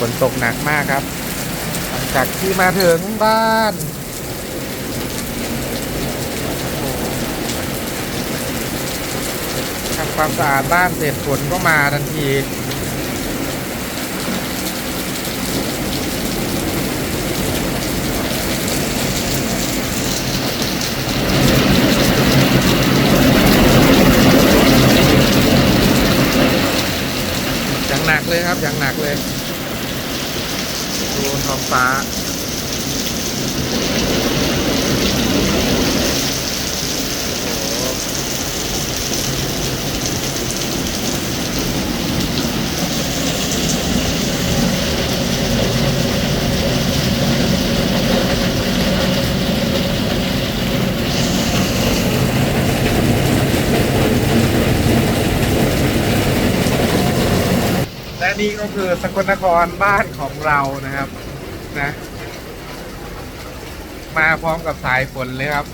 ฝนตกหนักมากครับ หลังจากที่มาถึงบ้านทำความสะอาดบ้านเสร็จฝนก็มาทันทีอย่างหนักเลยครับอย่างหนักเลย ดูท้องฟ้า และนี่ก็คือสกลนครบ้านของเรานะครับนะ มาพร้อมกับสายฝนเลยครับ